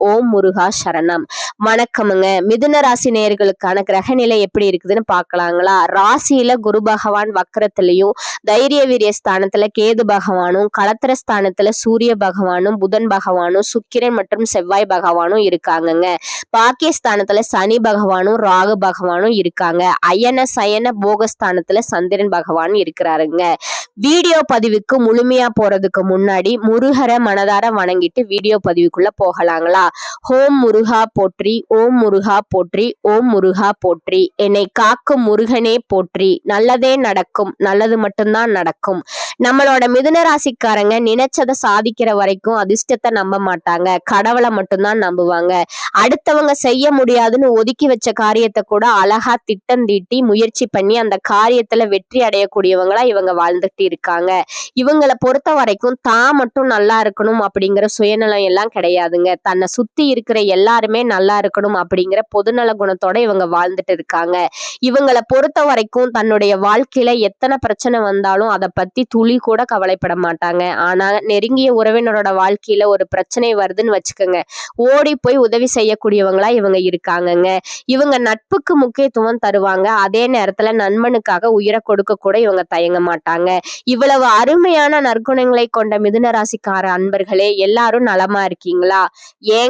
ஓம் முருகா சரணம். வணக்கமுங்க. மிதுன ராசி நேயர்களுக்கான கிரக நிலை எப்படி இருக்குதுன்னு பார்க்கலாங்களா? ராசியில குரு பகவான் வக்கரத்திலையும் தைரிய வீரிய ஸ்தானத்துல கேது பகவானும் களத்திர ஸ்தானத்துல சூரிய பகவானும் புதன் பகவானும் சுக்கிரன் மற்றும் செவ்வாய் பகவானும் இருக்காங்கங்க. பாக்கியஸ்தானத்துல சனி பகவானும் ராகு பகவானும் இருக்காங்க. அயன சயன போகஸ்தானத்துல சந்திரன் பகவான் இருக்கிறாருங்க. வீடியோ பதிவுக்கு முழுமையா போறதுக்கு முன்னாடி முருகரை மனதார வணங்கிட்டு வீடியோ பதிவுக்குள்ள போகலாங்களா? ஓம் முருகா போற்றி ஓம் முருகா போற்றி ஓம் முருகா போற்றி. என்னை காக்கும் முருகனே போற்றி. நல்லதே நடக்கும் நல்லது மட்டும்தான் நடக்கும். நம்மளோட மிதுன ராசிக்காரங்க நினைச்சதை சாதிக்கிற வரைக்கும் அதிர்ஷ்டத்தை நம்ப மாட்டாங்க. கடவுளை மட்டும்தான் நம்புவாங்க. அடுத்தவங்க செய்ய முடியாதுன்னு ஒதுக்கி வச்ச காரியத்தை கூட அழகா திட்டம் தீட்டி முயற்சி பண்ணி அந்த காரியத்துல வெற்றி அடையக்கூடியவங்களா இவங்க வாழ்ந்துட்டு இருக்காங்க. இவங்களை பொறுத்த வரைக்கும் தான் மட்டும் நல்லா இருக்கணும் அப்படிங்கிற சுயநலம் எல்லாம் கிடையாதுங்க. தன்னை சுத்தி இருக்கிற எல்லாருமே நல்லா இருக்கணும் அப்படிங்கிற பொதுநல குணத்தோட இவங்க வாழ்ந்துட்டு இருக்காங்க. இவங்களை பொறுத்த வரைக்கும் தன்னுடைய வாழ்க்கையில எத்தனை பிரச்சனை வந்தாலும் அதை பத்தி துளி கூட கவலைப்பட மாட்டாங்க. ஆனா நெருங்கிய உறவினரோட வாழ்க்கையில ஒரு பிரச்சனை வருதுன்னு வச்சுக்கோங்க. ஓடி போய் உதவி செய்யக்கூடியவங்களா இவங்க இருக்காங்கங்க. இவங்க நட்புக்கு முக்கியத்துவம் தருவாங்க. அதே நேரத்துல நண்பனுக்காக உயிரை கொடுக்க கூட இவங்க தயங்க மாட்டாங்க. இவ்வளவு அருமையான நற்குணங்களை கொண்ட மிதுன ராசிக்கார அன்பர்களே எல்லாரும் நலமா இருக்கீங்களா? ஏன்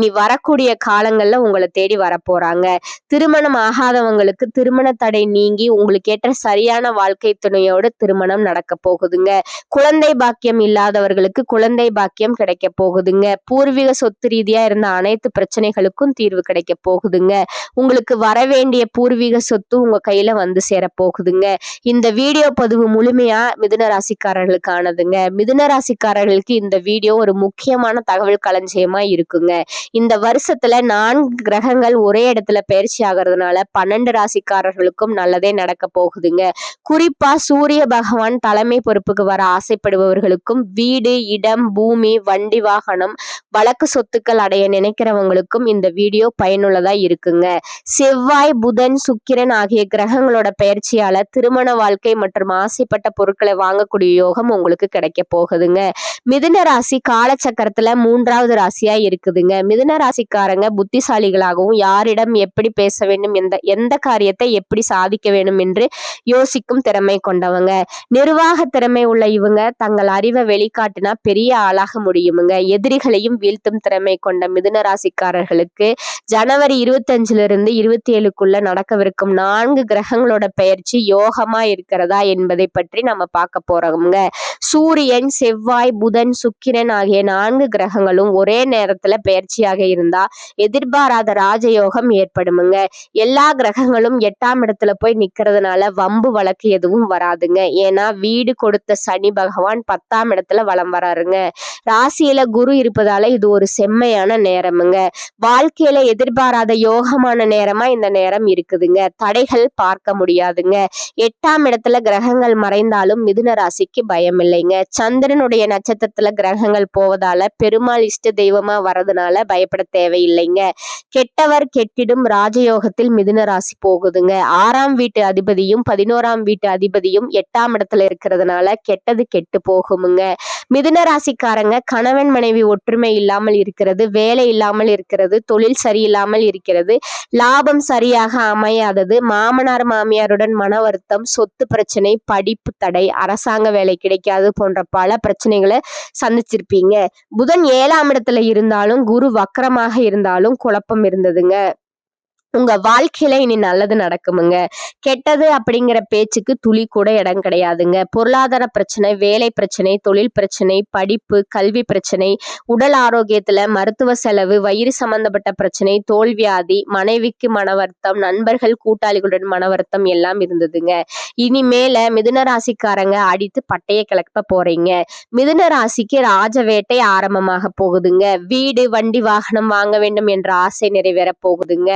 இனி வரக்கூடிய காலங்கள்ல உங்களை தேடி வரப்போறாங்க. திருமணம் ஆகாதவங்களுக்கு திருமண தடை நீங்கி உங்களுக்கு ஏற்ற சரியான வாழ்க்கை துணையோடு திருமணம் நடக்க போகுதுங்க. குழந்தை பாக்கியம் இல்லாதவர்களுக்கு குழந்தை பாக்கியம் கிடைக்க போகுதுங்க. பூர்வீக சொத்து ரீதியா இருந்த அனைத்து பிரச்சனைகளுக்கும் தீர்வு கிடைக்க போகுதுங்க. உங்களுக்கு வர வேண்டிய பூர்வீக சொத்து உங்க கையில வந்து சேர போகுதுங்க. இந்த வீடியோ பதிவு முழுமையா மிதுன ராசிக்காரர்களுக்கானதுங்க. மிதுன ராசிக்காரர்களுக்கு இந்த வீடியோ ஒரு முக்கியமான தகவல் களஞ்சியமா இருக்குங்க. இந்த வருஷத்துல நான்கு கிரகங்கள் ஒரே இடத்துல பயிற்சி ஆகிறதுனால பன்னெண்டு ராசிக்காரர்களுக்கும் நல்லதே நடக்க போகுதுங்க. குறிப்பா சூரிய பகவான் தலைமை பொறுப்புக்கு வர ஆசைப்படுபவர்களுக்கும் வீடு இடம் பூமி வண்டி வாகனம் வழக்கு சொத்துக்கள் அடைய நினைக்கிறவங்களுக்கும் இந்த வீடியோ பயனுள்ளதா இருக்குங்க. செவ்வாய் புதன் சுக்கிரன் ஆகிய கிரகங்களோட பயிற்சியால திருமண வாழ்க்கை மற்றும் ஆசைப்பட்ட பொருட்களை வாங்கக்கூடிய யோகம் உங்களுக்கு கிடைக்க போகுதுங்க. மிதுன ராசி காலச்சக்கரத்துல மூன்றாவது ராசியா இருக்குதுங்க. மிதுன ராசிக்காரங்க புத்திசாலிகளாகவும் யாரிடம் எப்படி பேச வேண்டும் எந்த எந்த காரியத்தை எப்படி சாதிக்க வேண்டும் என்று யோசிக்கும் திறமை கொண்டவங்க. நிர்வாக திறமை உள்ள இவங்க தங்கள் அறிவை வெளிக்காட்டினா பெரிய ஆளாக முடியுமுங்க. எதிரிகளையும் வீழ்த்தும் திறமை கொண்ட மிதுன ராசிக்காரர்களுக்கு ஜனவரி இருபத்தஞ்சுல இருந்து இருபத்தி ஏழுக்குள்ள நடக்கவிருக்கும் நான்கு கிரகங்களோட பெயர்ச்சி யோகமா இருக்கிறதா என்பதை பற்றி நம்ம பார்க்க போறோம்ங்க. சூரியன் செவ்வாய் புதன் சுக்கிரன் ஆகிய நான்கு கிரகங்களும் ஒரே நேரத்துல பெயர்ச்சியாக இருந்தா எதிர்பாராத ராஜயோகம் ஏற்படுமுங்க. எல்லா கிரகங்களும் எட்டாம் இடத்துல போய் நிக்கிறதுனால வம்பு வழக்கு எதுவும் வராதுங்க. ஏன்னா வீடு கொடுத்த சனி பகவான் பத்தாம் இடத்துல வலம் வராருங்க. ராசியில குரு இருப்பதால இது ஒரு செம்மையான நேரமுங்க. வாழ்க்கையில எதிர்பாராத யோகமான நேரமா இந்த நேரம் இருக்குதுங்க. தடைகள் பார்க்க முடியாதுங்க. எட்டாம் இடத்துல கிரகங்கள் மறைந்தாலும் மிதுன ராசிக்கு பயம் இல்லைங்க சந்திரனுடைய நட்சத்திரத்துல கிரகங்கள் போவதால பெருமாள் இஷ்ட தெய்வமா வரதுனால பயப்பட தேவையில்லைங்க. கெட்டவர் கெட்டிடும் ராஜயோகத்தில் மிதுன ராசி போகுதுங்க. ஆறாம் வீட்டு அதிபதியும் பதினோராம் வீட்டு அதிபதியும் எட்டாம் இடத்துல இருக்கிறதுனால கெட்டது கெட்டு போகுமுங்க. மிதுன ராசிக்காரங்க கணவன் மனைவி ஒற்றுமை இல்லாமல் இருக்கிறது வேலை இல்லாமல் இருக்கிறது தொழில் சரியில்லாமல் இருக்கிறது லாபம் சரியாக அமையாதது மாமனார் மாமியாருடன் மன வருத்தம் சொத்து பிரச்சனை படிப்பு தடை அரசாங்க வேலை கிடைக்காது போன்ற பல பிரச்சனைகளை சந்திச்சிருப்பீங்க. புதன் ஏழாம் இடத்துல இருந்தாலும் குரு வக்கரமாக இருந்தாலும் குழப்பம் இருந்ததுங்க. உங்க வாழ்க்கையில இனி நல்லது நடக்குமுங்க. கெட்டது அப்படிங்கிற பேச்சுக்கு துளி கூட இடம் கிடையாதுங்க. பொருளாதார பிரச்சனை வேலை பிரச்சனை தொழில் பிரச்சனை படிப்பு கல்வி பிரச்சனை உடல் ஆரோக்கியத்துல மருத்துவ செலவு வயிறு சம்பந்தப்பட்ட பிரச்சனை தோல்வியாதி மனைவிக்கு மன வருத்தம் நண்பர்கள் கூட்டாளிகளுடன் மன வருத்தம் எல்லாம் இருந்ததுங்க. இனிமேல மிதுன ராசிக்காரங்க அடித்து பட்டைய கிளப்ப போறீங்க. மிதுன ராசிக்கு ராஜ வேட்டை ஆரம்பமாக போகுதுங்க. வீடு வண்டி வாகனம் வாங்க வேண்டும் என்ற ஆசை நிறைவேற போகுதுங்க.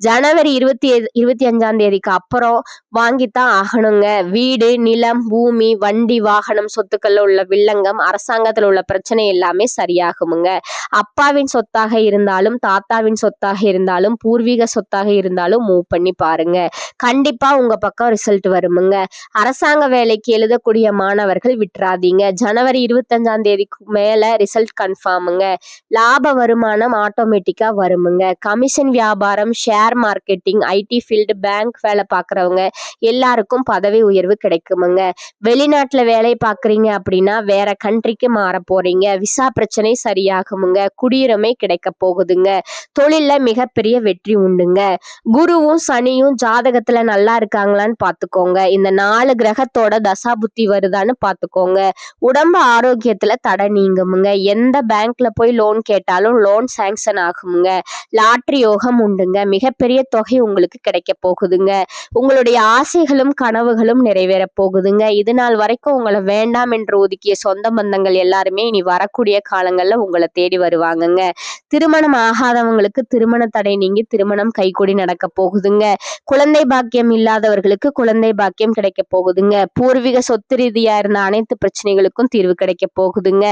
ஜனவரி இருபத்தி இருபத்தி அஞ்சாம் தேதிக்கு அப்புறம் வாங்கித்தான் ஆகணுங்க. வீடு நிலம் பூமி வண்டி வாகனம் சொத்துக்கள்ல உள்ள வில்லங்கம் அரசாங்கத்தில் உள்ள பிரச்சனை எல்லாமே சரியாகுமுங்க. அப்பாவின் சொத்தாக இருந்தாலும் தாத்தாவின் சொத்தாக இருந்தாலும் பூர்வீக சொத்தாக இருந்தாலும் மூவ் பண்ணி பாருங்க. கண்டிப்பா உங்க பக்கம் ரிசல்ட் வருமுங்க. அரசாங்க வேலைக்கு எழுதக்கூடிய மாணவர்கள் விட்டுறாதீங்க. ஜனவரி இருபத்தஞ்சாம் தேதிக்கு மேல ரிசல்ட் கன்ஃபார்முங்க லாப வருமானம் ஆட்டோமேட்டிக்கா வருமுங்க. கமிஷன் வியாபாரம் share marketing IT field bank வேலை பார்க்குறவங்க எல்லாருக்கும் பதவி உயர்வு கிடைக்குமுங்க. வெளிநாட்டுல வேலை பார்க்குறீங்க அப்படின்னா வேற கண்ட்ரிக்கு மாற போறீங்க. விசா பிரச்சனை சரியாகுமுங்க. குடியுரிமை கிடைக்க போகுதுங்க. தொழில்ல மிகப்பெரிய வெற்றி உண்டுங்க. குருவும் சனியும் ஜாதகத்துல நல்லா இருக்காங்களான்னு பார்த்துக்கோங்க. இந்த நாலு கிரகத்தோட தசா புத்தி வருதான்னு பார்த்துக்கோங்க. உடம்பு ஆரோக்கியத்துல தடை நீங்குமுங்க. எந்த பேங்க்ல போய் லோன் கேட்டாலும் லோன் சாங்ஷன் ஆகுமுங்க. லாட்ரி யோகம் உண்டுங்க. மிக மிகப்பெரிய தொகை உங்களுக்கு கிடைக்க போகுதுங்க. உங்களுடைய ஆசைகளும் கனவுகளும் நிறைவேற போகுதுங்க. இது நாள் வரைக்கும் உங்களை வேண்டாம் என்று ஒதுக்கிய சொந்த பந்தங்கள் எல்லாருமே இனி வரக்கூடிய காலங்கள்ல உங்களை தேடி வருவாங்கங்க. திருமணம் ஆகாதவங்களுக்கு திருமண தடை நீங்கி திருமணம் கைகூடி நடக்க போகுதுங்க. குழந்தை பாக்கியம் இல்லாதவர்களுக்கு குழந்தை பாக்கியம் கிடைக்க போகுதுங்க. பூர்வீக சொத்து ரீதியா இருந்த அனைத்து பிரச்சனைகளுக்கும் தீர்வு கிடைக்க போகுதுங்க.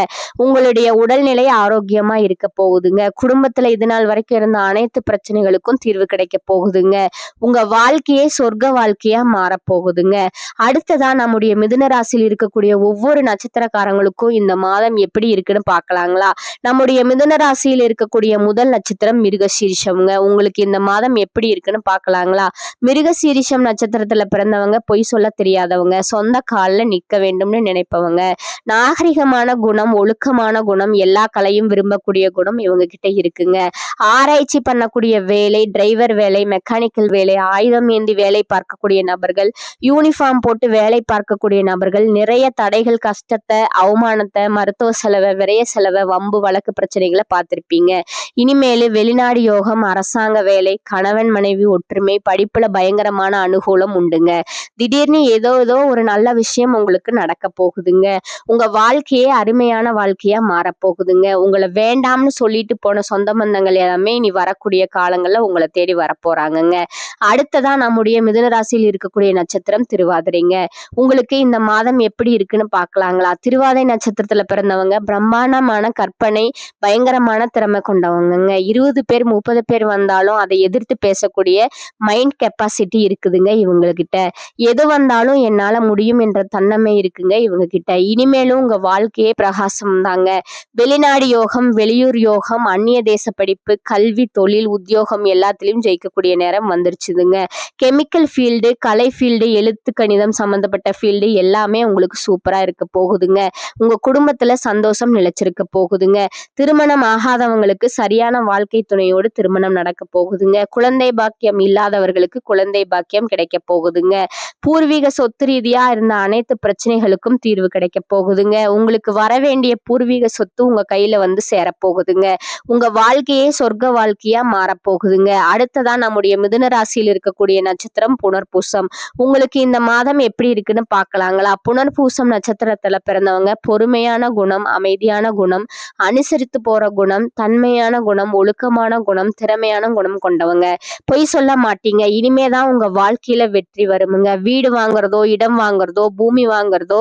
உங்களுடைய உடல்நிலை ஆரோக்கியமா இருக்க போகுதுங்க. குடும்பத்துல இது நாள் வரைக்கும் இருந்த அனைத்து பிரச்சனைகளுக்கும் தீர்வு கிடைக்க போகுதுங்க. உங்க வாழ்க்கையே சொர்க்க வாழ்க்கையா மாறப் போகுதுங்க. அடுத்ததா நம்முடைய மிதுன ராசியில் இருக்கக்கூடிய ஒவ்வொரு நட்சத்திரக்காரங்களுக்கும் இந்த மாதம் எப்படி இருக்குன்னு பார்க்கலாங்களா? நம்முடைய மிதுன ராசியில் இருக்கக்கூடிய முதல் நட்சத்திரம் மிருகசீரிஷம்ங்க. உங்களுக்கு இந்த மாதம் எப்படி இருக்குன்னு பார்க்கலாங்களா? மிருகசீரிஷம் நட்சத்திரத்துல பிறந்தவங்க பொய் சொல்ல தெரியாதவங்க. சொந்த காலில் நிற்க வேண்டும்னு நினைப்பவங்க. நாகரிகமான குணம் ஒழுக்கமான குணம் எல்லா கலையும் விரும்பக்கூடிய குணம் இவங்க கிட்ட இருக்குங்க. ஆராய்ச்சி பண்ணக்கூடிய வேலை டிரைவர் வேலை மெக்கானிக்கல் வேலை ஆயுதம் ஏந்தி வேலை பார்க்கக்கூடிய நபர்கள் யூனிஃபார்ம் போட்டு வேலை பார்க்கக்கூடிய நபர்கள் நிறைய தடைகள் கஷ்டத்தை அவமானத்தை மருத்துவ செலவை விரைய செலவை வம்பு வழக்கு பிரச்சனைகளை பார்த்துருப்பீங்க. இனிமேலு வெளிநாடு யோகம் அரசாங்க வேலை கணவன் மனைவி ஒற்றுமை படிப்புல பயங்கரமான அனுகூலம் உண்டுங்க. திடீர்னு ஏதோ ஏதோ ஒரு நல்ல விஷயம் உங்களுக்கு நடக்க போகுதுங்க. உங்க வாழ்க்கையே அருமையான வாழ்க்கையா மாறப்போகுதுங்க உங்களை வேண்டாம்னு சொல்லிட்டு போன சொந்த பந்தங்கள் எல்லாமே இனி வரக்கூடிய காலங்கள்ல உங்களை தேடி வரப்போறாங்கங்க. அடுத்ததா நம்முடைய மிதுனராசியில் இருக்கக்கூடிய நட்சத்திரம் திருவாதிரைங்க. உங்களுக்கு இந்த மாதம் எப்படி இருக்குன்னு பார்க்கலாங்களா? திருவாதிரை நட்சத்திரத்துல பிறந்தவங்க பிரம்மாண்டமான கற்பனை பயங்கரமான திறமை கொண்டவங்கங்க. இருபது பேர் முப்பது பேர் வந்தாலும் அதை எதிர்த்து பேசக்கூடிய மைண்ட் கெப்பாசிட்டி இருக்குதுங்க இவங்ககிட்ட. எது வந்தாலும் என்னால முடியும் என்ற தன்னமை இருக்குங்க இவங்க கிட்ட இனிமேலும் உங்க வாழ்க்கையே பிரகாசம் தாங்க வெளிநாடு யோகம் வெளியூர் யோகம் அந்நிய தேச படிப்பு கல்வி தொழில் உத்தியோகம் எல்லாத்துலயும் ஜெயிக்கக்கூடிய நேரம் வந்துருச்சுதுங்க. கெமிக்கல் ஃபீல்டு கலை ஃபீல்டு எழுத்து கணிதம் சம்மந்தப்பட்ட ஃபீல்டு எல்லாமே உங்களுக்கு சூப்பராக இருக்க போகுதுங்க. உங்கள் குடும்பத்தில் சந்தோஷம் நிலைச்சிருக்க போகுதுங்க. திருமணம் ஆகாதவங்களுக்கு சரியான வாழ்க்கை துணையோடு திருமணம் நடக்க போகுதுங்க. குழந்தை பாக்கியம் இல்லாதவர்களுக்கு குழந்தை பாக்கியம் கிடைக்க போகுதுங்க. பூர்வீக சொத்து ரீதியா இருந்த அனைத்து பிரச்சனைகளுக்கும் தீர்வு கிடைக்க போகுதுங்க. உங்களுக்கு வர வேண்டிய பூர்வீக சொத்து உங்க கையில வந்து சேரப்போகுதுங்க உங்க வாழ்க்கையே சொர்க்க வாழ்க்கையா மாறப்போகுதுங்க அடுத்ததா நம்முடைய மிதுன ராசியில் இருக்கக்கூடிய நட்சத்திரம் புனர்பூசம். உங்களுக்கு இந்த மாதம் எப்படி இருக்குன்னு பார்க்கலாங்களா? புனர்பூசம் நட்சத்திரத்துல பிறந்தவங்க பொறுமையான குணம் அமைதியான குணம் அனுசரித்து போற குணம் தன்மையான குணம் ஒழுக்கமான குணம் திறமையான குணம் கொண்டவங்க. பொய் சொல்ல மாட்டீங்க. இனிமேதான் உங்க வாழ்க்கையில வெற்றி வருமுங்க. வீடு வாங்குறதோ இடம் வாங்குறதோ பூமி வாங்குறதோ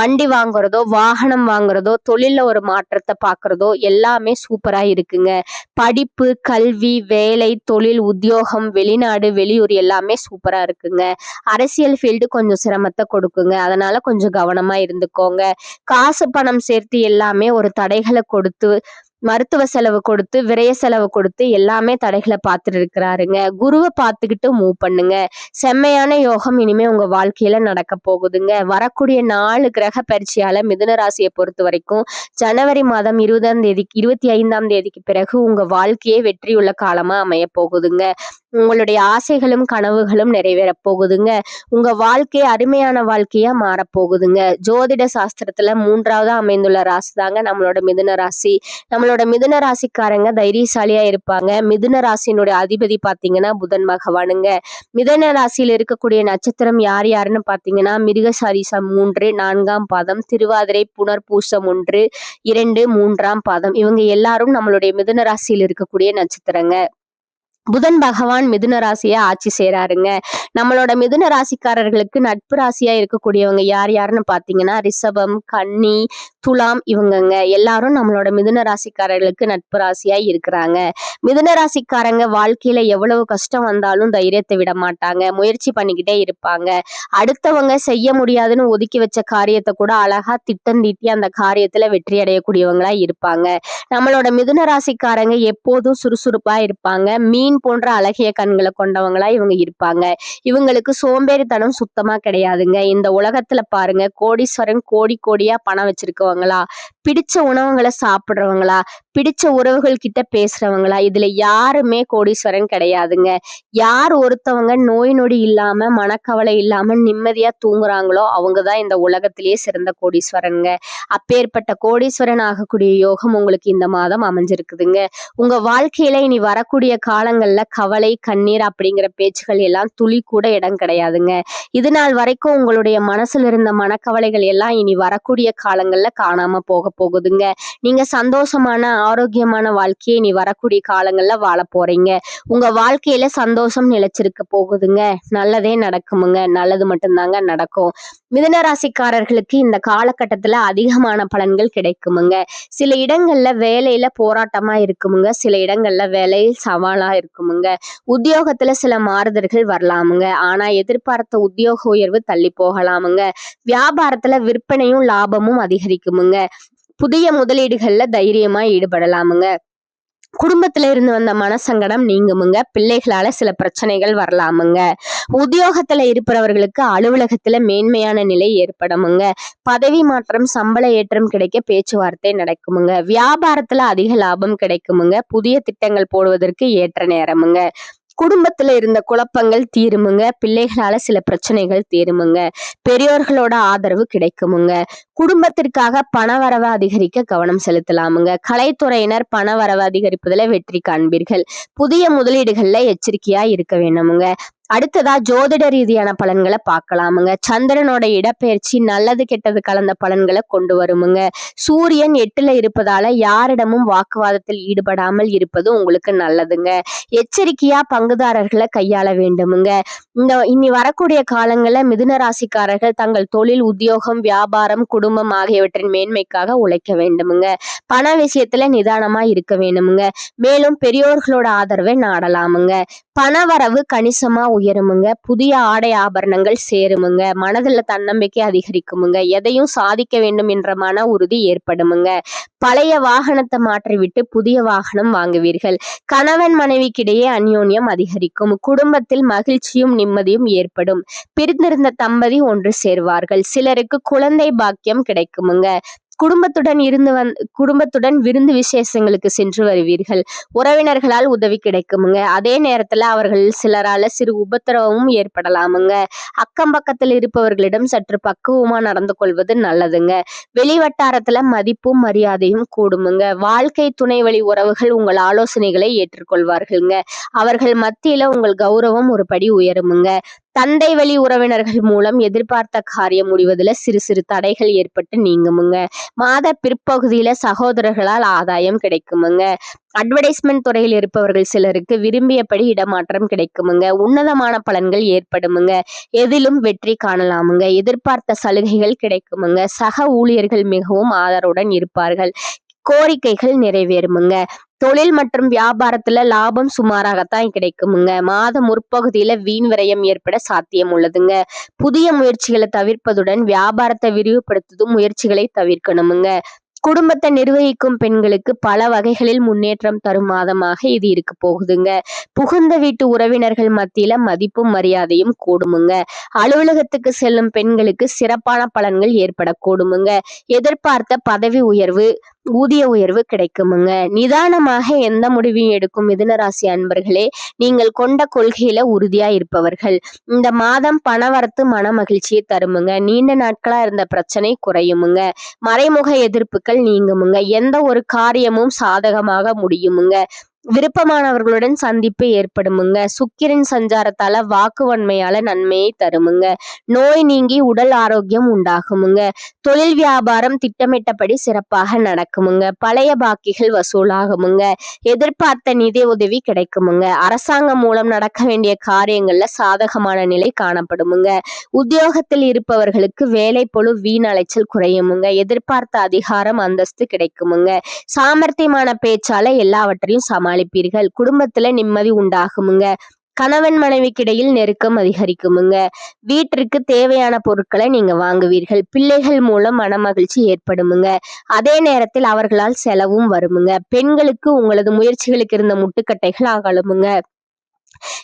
வண்டி வாங்குறதோ வாகனம் வாங்குறதோ தொழில ஒரு மாற்றத்தை பார்க்கறதோ எல்லாமே சூப்பரா இருக்குங்க. படிப்பு கல்வி வேலை தொழில் உத்தியோகம் வெளிநாடு வெளியூர் எல்லாமே சூப்பரா இருக்குங்க. அரசியல் ஃபீல்டு கொஞ்சம் சிரமத்தை கொடுக்குங்க. அதனால கொஞ்சம் கவனமா இருந்துக்கோங்க. காசு பணம் சேர்த்து எல்லாமே ஒரு தடைகளை கொடுத்து மருத்துவ செலவு கொடுத்து விரய செலவு கொடுத்து எல்லாமே தடைகளை பார்த்துட்டு இருக்கிறாருங்க குருவை பார்த்துக்கிட்டு மூவ் பண்ணுங்க. செம்மையான யோகம் இனிமே உங்க வாழ்க்கையில நடக்க போகுதுங்க. வரக்கூடிய நாலு கிரக பயிற்சியால மிதுன ராசியை பொறுத்த வரைக்கும் ஜனவரி மாதம் இருபதாம் தேதி இருபத்தி ஐந்தாம் தேதிக்கு பிறகு உங்க வாழ்க்கையே வெற்றியுள்ள காலமா அமைய போகுதுங்க. உங்களுடைய ஆசைகளும் கனவுகளும் நிறைவேற போகுதுங்க. உங்க வாழ்க்கை அருமையான வாழ்க்கையா மாறப்போகுதுங்க ஜோதிட சாஸ்திரத்துல மூன்றாவது அமைந்துள்ள ராசி தாங்க நம்மளோட மிதுன ராசி. நம்மளோட மிதுன ராசிக்காரங்க தைரியசாலியா இருப்பாங்க. மிதுன ராசியினுடைய அதிபதி பாத்தீங்கன்னா புதன் பகவானுங்க. மிதுன ராசியில் இருக்கக்கூடிய நட்சத்திரம் யார் யாருன்னு பாத்தீங்கன்னா மிருகசாரிசம் மூன்று நான்காம் பாதம் திருவாதிரை புனர்பூசம் ஒன்று இரண்டு மூன்றாம் பாதம். இவங்க எல்லாரும் நம்மளுடைய மிதுன ராசியில் இருக்கக்கூடிய நட்சத்திரங்க. புதன் பகவான் மிதுன ராசியா ஆட்சி செய்யறாருங்க நம்மளோட மிதுன ராசிக்காரர்களுக்கு நட்பு ராசியா இருக்கக்கூடியவங்க யார் யாருன்னு பாத்தீங்கன்னா ரிஷபம் கன்னி துலாம் இவங்கங்க. எல்லாரும் நம்மளோட மிதுன ராசிக்காரர்களுக்கு நட்பு ராசியா இருக்கிறாங்க. மிதுன ராசிக்காரங்க வாழ்க்கையில எவ்வளவு கஷ்டம் வந்தாலும் தைரியத்தை விட மாட்டாங்க. முயற்சி பண்ணிக்கிட்டே இருப்பாங்க. அடுத்தவங்க செய்ய முடியாதுன்னு ஒதுக்கி வச்ச காரியத்தை கூட அழகா திட்டம் தீட்டி அந்த காரியத்துல வெற்றி அடையக்கூடியவங்களா இருப்பாங்க. நம்மளோட மிதுன ராசிக்காரங்க எப்போதும் சுறுசுறுப்பா இருப்பாங்க. மீன் போன்ற அழகிய கண்களை கொண்டவங்களா இவங்க இருப்பாங்க. இவங்களுக்கு சோம்பேறித்தனம் சுத்தமா கிடையாதுங்க. இந்த உலகத்துல பாருங்க கோடீஸ்வரன் கோடி கோடியா பணம் வச்சிருக்கவங்களா பிடிச்ச உணவுகளை சாப்பிடுறவங்களா? பிடிச்ச உறவுகள் கிட்ட பேசுறவங்களா? இதுல யாருமே கோடீஸ்வரன் கிடையாதுங்க. யார் ஒருத்தவங்க நோய் நொடி இல்லாம மனக்கவலை இல்லாம நிம்மதியா தூங்குறாங்களோ அவங்கதான் இந்த உலகத்திலேயே சிறந்த கோடீஸ்வரனுங்க. அப்பேற்பட்ட கோடீஸ்வரன் ஆகக்கூடிய யோகம் உங்களுக்கு இந்த மாதம் அமைஞ்சிருக்குதுங்க. உங்க வாழ்க்கையில இனி வரக்கூடிய காலங்கள்ல கவலை கண்ணீர் அப்படிங்கிற பேச்சுகள் எல்லாம் துளி கூட இடம் கிடையாதுங்க. இது நாள் வரைக்கும் உங்களுடைய மனசுல இருந்த மனக்கவலைகள் எல்லாம் இனி வரக்கூடிய காலங்கள்ல காணாம போக போகுதுங்க. நீங்க சந்தோஷமான ஆரோக்கியமான வாழ்க்கையை நீ வரக்கூடிய காலங்கள்ல வாழ போறீங்க. உங்க வாழ்க்கையில சந்தோஷம் நிலைச்சிருக்க போகுதுங்க. நல்லதே நடக்குமுங்க. நல்லது மட்டும்தாங்க நடக்கும். மிதுன ராசிக்காரர்களுக்கு இந்த காலகட்டத்துல அதிகமான பலன்கள் கிடைக்குமுங்க. சில இடங்கள்ல வேலையில போராட்டமா இருக்குமுங்க. சில இடங்கள்ல வேலையில் சவாலா இருக்குமுங்க. உத்தியோகத்துல சில மாறுதல்கள் வரலாமுங்க. ஆனா எதிர்பார்த்த உத்தியோக உயர்வு தள்ளி போகலாமுங்க. வியாபாரத்துல விற்பனையும் லாபமும் அதிகரிக்கும் இருக்குமுங்க. புதிய முதலீடுகள்ல தைரியமா ஈடுபடலாமுங்க. குடும்பத்துல இருந்து வந்த மனசங்கடம் நீங்குமுங்க. பிள்ளைகளால சில பிரச்சனைகள் வரலாமுங்க. உத்தியோகத்துல இருப்பவர்களுக்கு அலுவலகத்துல மேன்மையான நிலை ஏற்படுமுங்க. பதவி மாற்றம் சம்பள ஏற்றம் கிடைக்க பேச்சுவார்த்தை நடக்குமுங்க. வியாபாரத்துல அதிக லாபம் கிடைக்குமுங்க. புதிய திட்டங்கள் போடுவதற்கு ஏற்ற நேரமுங்க. குடும்பத்துல இருந்த குழப்பங்கள் தீருமுங்க. பிள்ளைகளால சில பிரச்சனைகள் தீருமுங்க. பெரியோர்களோட ஆதரவு கிடைக்குமுங்க. குடும்பத்திற்காக பணவரவை அதிகரிக்க கவனம் செலுத்தலாமுங்க. கலைத்துறையினர் பணவரவு அதிகரிப்பதுல வெற்றி காண்பீர்கள். புதிய முதலீடுகள்ல எச்சரிக்கையா இருக்க வேணுமுங்க அடுத்ததா ஜோதிட ரீதியான பலன்களை பார்க்கலாமுங்க. சந்திரனோட இடப்பெயர்ச்சி நல்லது கெட்டது கலந்த பலன்களை கொண்டு வருமுங்க. சூரியன் எட்டுல இருப்பதால யாரிடமும் வாக்குவாதத்தில் ஈடுபடாமல் இருப்பது உங்களுக்கு நல்லதுங்க. எச்சரிக்கையா பங்குதாரர்களை கையாள வேண்டுமுங்க. இந்த இனி வரக்கூடிய காலங்களில் மிதுன ராசிக்காரர்கள் தங்கள் தொழில் உத்தியோகம் வியாபாரம் குடும்பம் ஆகியவற்றின் மேன்மைக்காக உழைக்க வேண்டுமுங்க. பண விஷயத்துல நிதானமா இருக்க வேண்டுமுங்க. மேலும் பெரியோர்களோட ஆதரவை நாடலாமுங்க. பணவரவு கணிசமா உயருமுங்க. புதிய ஆடை ஆபரணங்கள் சேருமுங்க. மனதுல தன்னம்பிக்கை அதிகரிக்குமுங்க. எதையும் சாதிக்க வேண்டும் என்ற மன உறுதி ஏற்படுமுங்க. பழைய வாகனத்தை மாற்றிவிட்டு புதிய வாகனம் வாங்குவீர்கள். கணவன் மனைவிக்கிடையே அந்யோன்யம் அதிகரிக்கும். குடும்பத்தில் மகிழ்ச்சியும் நிம்மதியும் ஏற்படும். பிரிந்திருந்த தம்பதி ஒன்று சேர்வார்கள். சிலருக்கு குழந்தை பாக்கியம் கிடைக்குமுங்க. குடும்பத்துடன் இருந்து வந் குடும்பத்துடன் விருந்து விசேஷங்களுக்கு சென்று வருவீர்கள். உறவினர்களால் உதவி கிடைக்குமுங்க. அதே நேரத்துல அவர்கள் சிலரால சிறு உபத்திரவமும் ஏற்படலாமுங்க. அக்கம் பக்கத்தில் இருப்பவர்களிடம் சற்று பக்குவமா நடந்து கொள்வது நல்லதுங்க. வெளிவட்டாரத்துல மதிப்பும் மரியாதையும் கூடுமுங்க. வாழ்க்கை துணை வழி உறவுகள் உங்கள் ஆலோசனைகளை ஏற்றுக்கொள்வார்கள்ங்க. அவர்கள் மத்தியில உங்கள் கௌரவம் ஒரு படி உயருமுங்க. தந்தை வழி உறவினர்கள் மூலம் எதிர்பார்த்த காரியம் முடிவதில் சிறு சிறு தடைகள் ஏற்பட்டு நீங்குமுங்க. மாத பிற்பகுதியில சகோதரர்களால் ஆதாயம் கிடைக்குமுங்க. அட்வர்டைஸ்மெண்ட் துறையில் இருப்பவர்கள் சிலருக்கு விரும்பியபடி இடமாற்றம் கிடைக்குமுங்க. உன்னதமான பலன்கள் ஏற்படுமுங்க. எதிலும் வெற்றி காணலாமுங்க. எதிர்பார்த்த சலுகைகள் கிடைக்குமுங்க. சக ஊழியர்கள் மிகவும் ஆதரவுடன் இருப்பார்கள். கோரிக்கைகள் நிறைவேறுமுங்க. தொழில் மற்றும் வியாபாரத்துல லாபம் சுமாராகத்தான் கிடைக்குமுங்க. மாதம் முற்பகுதியில வீண் விரயம் ஏற்பட சாத்தியம் உள்ளதுங்க. புதிய முயற்சிகளை தவிர்ப்பதுடன் வியாபாரத்தை விரிவுபடுத்தும் முயற்சிகளை தவிர்க்கணுமுங்க. குடும்பத்தை நிர்வகிக்கும் பெண்களுக்கு பல வகைகளில் முன்னேற்றம் தரும் மாதமாக இது இருக்க போகுதுங்க. புகுந்த வீட்டு உறவினர்கள் மத்தியில மதிப்பும் மரியாதையும் கூடுமுங்க. அலுவலகத்துக்கு செல்லும் பெண்களுக்கு சிறப்பான பலன்கள் ஏற்படக்கூடுமுங்க. எதிர்பார்த்த பதவி உயர்வு ஊதிய உயர்வு கிடைக்குமுங்க. நிதானமாக எந்த முடிவையும் எடுக்கும் மிதுனராசி அன்பர்களே நீங்கள் கொண்ட கொள்கையில உறுதியா இருப்பவர்கள். இந்த மாதம் பணவரத்து மன மகிழ்ச்சியை தருமுங்க. நீண்ட நாட்களா இருந்த பிரச்சனை குறையுமுங்க. மறைமுக எதிர்ப்புகள் நீங்குமுங்க. எந்த ஒரு காரியமும் சாதகமாக முடியுமுங்க. விருப்பமானவர்களுடன் சந்திப்பு ஏற்படுமுங்க. சுக்கிரன் சஞ்சாரத்தால வாக்குவன்மையால நன்மையை தருமுங்க. நோய் நீங்கி உடல் ஆரோக்கியம் உண்டாகுமுங்க. தொழில் வியாபாரம் திட்டமிட்டபடி சிறப்பாக நடக்குமுங்க. பழைய பாக்கிகள் வசூலாகுமுங்க. எதிர்பார்த்த நிதி உதவி கிடைக்குமுங்க. அரசாங்கம் மூலம் நடக்க வேண்டிய காரியங்கள்ல சாதகமான நிலை காணப்படுமுங்க. உத்தியோகத்தில் இருப்பவர்களுக்கு வேலை பொழு வீண் அலைச்சல் குறையுமுங்க. எதிர்பார்த்த அதிகாரம் அந்தஸ்து கிடைக்குமுங்க. சாமர்த்தியமான பேச்சால எல்லாவற்றையும் சமாளிப்பீர்கள் குடும்பத்துல நிம்மதி உண்டாகுமுங்க. கணவன் மனைவிக்கிடையில் நெருக்கம் அதிகரிக்குமுங்க. வீட்டிற்கு தேவையான பொருட்களை நீங்க வாங்குவீர்கள். பிள்ளைகள் மூலம் மனமகிழ்ச்சி ஏற்படுமுங்க. அதே நேரத்தில் அவர்களால் செலவும் வருமுங்க. பெண்களுக்கு உங்களது முயற்சிகளுக்கு இருந்த முட்டுக்கட்டைகள் அகலுமுங்க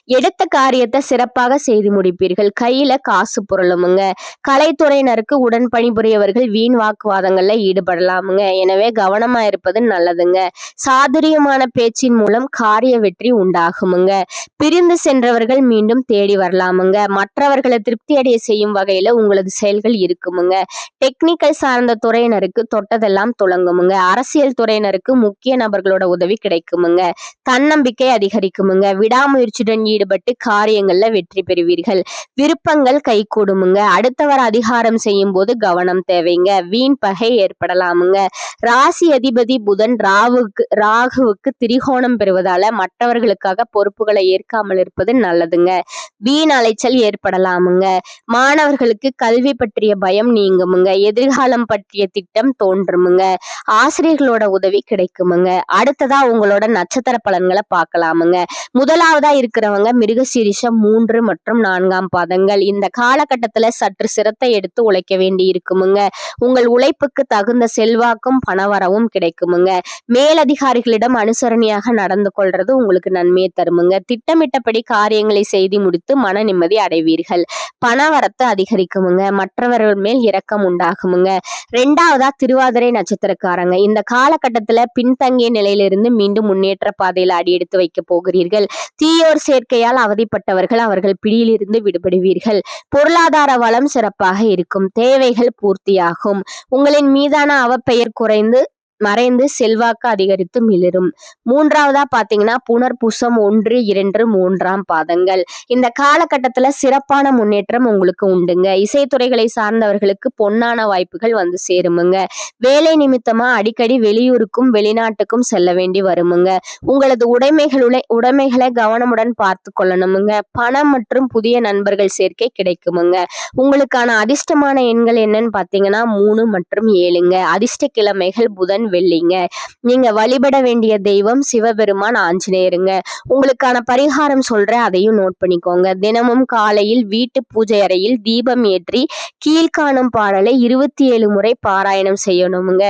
எடுத்த காரியத்தை சிறப்பாக செய்து முடிப்பீர்கள். கையில காசு புரளுமுங்க. கலைத்துறையினருக்கு உடன் பணிபுரியவர்கள் வீண் வாக்குவாதங்கள்ல ஈடுபடலாமுங்க. எனவே கவனமா இருப்பது நல்லதுங்க. சாதுரியமான பேச்சின் மூலம் காரிய வெற்றி உண்டாகுமுங்க. பிரிந்து சென்றவர்கள் மீண்டும் தேடி வரலாமுங்க. மற்றவர்களை திருப்தி அடைய செய்யும் வகையில உங்களது செயல்கள் இருக்குமுங்க. டெக்னிக்கல் சார்ந்த துறையினருக்கு தொட்டதெல்லாம் துளங்குமுங்க. அரசியல் துறையினருக்கு முக்கிய நபர்களோட உதவி கிடைக்குமுங்க. தன்னம்பிக்கை அதிகரிக்குமுங்க. விடாமுயற்சி முயற்சியுடன் ஈடுபட்டு காரியங்கள்ல வெற்றி பெறுவீர்கள். விருப்பங்கள் கைகூடுமுங்க. அடுத்தவர் அதிகாரம் செய்யும் போது கவனம் தேவைங்க. வீண் பகை ஏற்படலாமுங்க. ராசி அதிபதி புதன் ராவுக்கு ராகுவுக்கு திரிகோணம் பெறுவதால மற்றவர்களுக்காக பொறுப்புகளை ஏற்காமல் இருப்பது நல்லதுங்க. வீண் அலைச்சல் ஏற்படலாமுங்க. மாணவர்களுக்கு கல்வி பற்றிய பயம் நீங்குமுங்க. எதிர்காலம் பற்றிய திட்டம் தோன்றுமுங்க. ஆசிரியர்களோட உதவி கிடைக்குமுங்க. அடுத்ததா உங்களோட நட்சத்திர பலன்களை பார்க்கலாமுங்க. முதலாவதா இருக்கிறவங்க மிருகசீரிஷம் மூன்று மற்றும் நான்காம் பாதங்கள். இந்த காலகட்டத்துல சற்று சிரத்தை எடுத்து உழைக்க வேண்டி இருக்குமுங்க. உங்கள் உழைப்புக்கு தகுந்த செல்வாக்கும் பணவரவும் கிடைக்குமுங்க. மேலதிகாரிகளிடம் அனுசரணையாக நடந்து கொள்றது உங்களுக்கு நன்மையை தருமுங்க. திட்டமிட்டபடி காரியங்களை செய்து முடித்து மன நிம்மதி அடைவீர்கள். பணவரத்து அதிகரிக்குமுங்க. மற்றவர்கள் மேல் இரக்கம் உண்டாகுமுங்க. ரெண்டாவதா திருவாதிரை நட்சத்திரக்காரங்க. இந்த காலகட்டத்துல பின்தங்கிய நிலையிலிருந்து மீண்டும் முன்னேற்ற பாதையில அடியெடுத்து வைக்க போகிறீர்கள். தீயோர் சேர்க்கையால் அவதிப்பட்டவர்கள் அவர்கள் பிடியிலிருந்து விடுபடுவீர்கள். பொருளாதார வளம் சிறப்பாக இருக்கும். தேவைகள் பூர்த்தியாகும். உங்களின் மீதான அவப்பெயர் குறைந்து மறைந்து செல்வாக்கு அதிகரித்து மிளிரும். மூன்றாவதா பாத்தீங்கன்னா புனர்பூசம் ஒன்று இரண்டு மூன்றாம் பாதங்கள். இந்த காலகட்டத்துல சிறப்பான முன்னேற்றம் உங்களுக்கு உண்டுங்க. இசைத்துறைகளை சார்ந்தவர்களுக்கு பொன்னான வாய்ப்புகள் வந்து சேருமுங்க. வேலை நிமித்தமா அடிக்கடி வெளியூருக்கும் வெளிநாட்டுக்கும் செல்ல வேண்டி வருமுங்க. உங்களது உடைமைகளுடைய உடைமைகளை கவனமுடன் பார்த்து கொள்ளணுமுங்க. பணம் மற்றும் புதிய நண்பர்கள் சேர்க்கை கிடைக்குமுங்க. உங்களுக்கான அதிர்ஷ்டமான எண்கள் என்னன்னு பாத்தீங்கன்னா மூணு மற்றும் ஏழுங்க. அதிர்ஷ்ட கிழமைகள் புதன் வெள்ளிங்க. நீங்க வழிபட வேண்டிய தெய்வம் சிவபெருமான் ஆஞ்சநேயருங்க. உங்களுக்கான பரிகாரம் சொல்றேன் அதையும் நோட் பண்ணிக்கோங்க. தினமும் காலையில் வீட்டு பூஜை அறையில் தீபம் ஏற்றி கீழ்காணும் பாடலை இருபத்தி ஏழு முறை பாராயணம் செய்யணுமுங்க.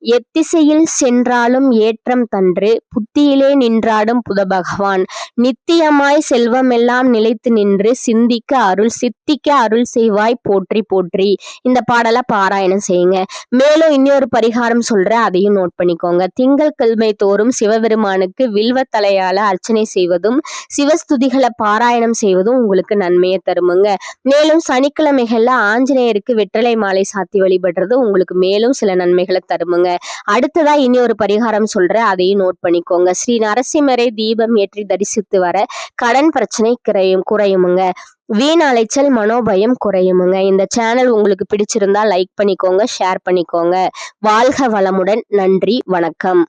எத்திசையில் சென்றாலும் ஏற்றம் தன்று புத்தியிலே நின்றாடும் புத பகவான். நித்தியமாய் செல்வமெல்லாம் நிலைத்து நின்று சிந்திக்க அருள் சித்திக்க அருள் செய்வாய் போற்றி போற்றி. இந்த பாடலை பாராயணம் செய்யுங்க. மேலும் இன்னொரு பரிகாரம் சொல்றேன் அதையும் நோட் பண்ணிக்கோங்க. திங்கள் கிழமை தோறும் சிவபெருமானுக்கு வில்வ தலையால அர்ச்சனை செய்வதும் சிவஸ்துதிகளை பாராயணம் செய்வதும் உங்களுக்கு நன்மையை தருமுங்க. மேலும் சனிக்கிழமைகள்ல ஆஞ்சநேயருக்கு வெற்றிலை மாலை சாத்தி வழிபடுறது உங்களுக்கு மேலும் சில நன்மைகளை தருமுங்க. அடுத்ததா இனி ஒரு பரிகாரம் சொல்றேன் அதையும் நோட் பண்ணிக்கோங்க. ஸ்ரீ நரசிம்மரை தீபம் ஏற்றி தரிசித்து வர கடன் பிரச்சனை குறையும் குறையுமுங்க. வீண் அலைச்சல் மனோபயம் குறையுமுங்க. இந்த சேனல் உங்களுக்கு பிடிச்சிருந்தா லைக் பண்ணிக்கோங்க ஷேர் பண்ணிக்கோங்க. வாழ்க வளமுடன். நன்றி வணக்கம்.